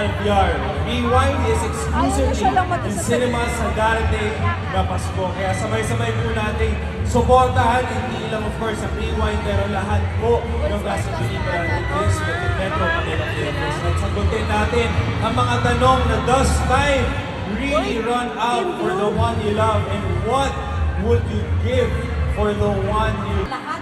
RPR. Rewind is exclusively in cinemas sa darating na Pasko. Kaya sabay-sabay po natin suportahan, hindi lang of course ang Rewind, pero lahat po ng nasa pelikula ni Chris Metro Manila Films. At sagutin natin ang mga tanong na does time really run out for the one you love and what would you give for the one you Lahat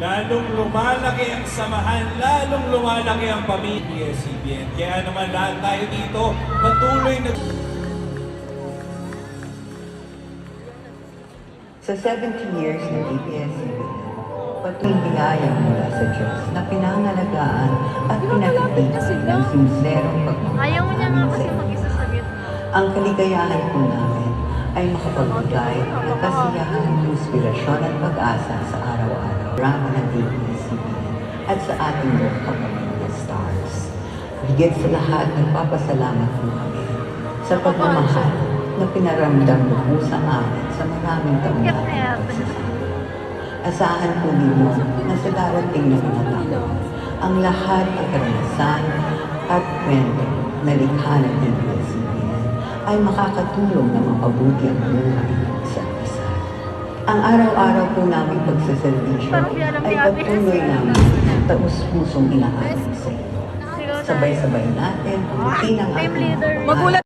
Lalong lumalaki ang samahan, lalong lumalaki ang pamilya CBN. Kaya naman lahat tayo dito patuloy na... Sa 17 years ng ABS-CBN, patuloy biyaya mula sa Diyos na pinangalagaan at pinakitipan ng sinserong pagmamahal Ayaw niya nga kasi mag-isa sa gitna. Ang kaligayahan po namin ay makapagbigay ng kasiyahan, inspirasyon at pag-asa sa araw-araw. Drama ng ABS-CBN at sa ating mga kapamilya stars. Higit sa lahat, nagpapasalamat po kami sa pagmamahal na pinaramdam mo po sa amin sa maraming taon pagsasama. Asahan po ninyo na sa darating na mga taon, ang lahat ng karanasan at kwento na likha ng ABS-CBN ay makakatulong na mapabuti ang buhay. Ang araw-araw po namin pagsaservisyo Parang di alam ay Elsie. namin taus-pusong inaamin sa tayo. Sabay-sabay natin, ang ating Magulat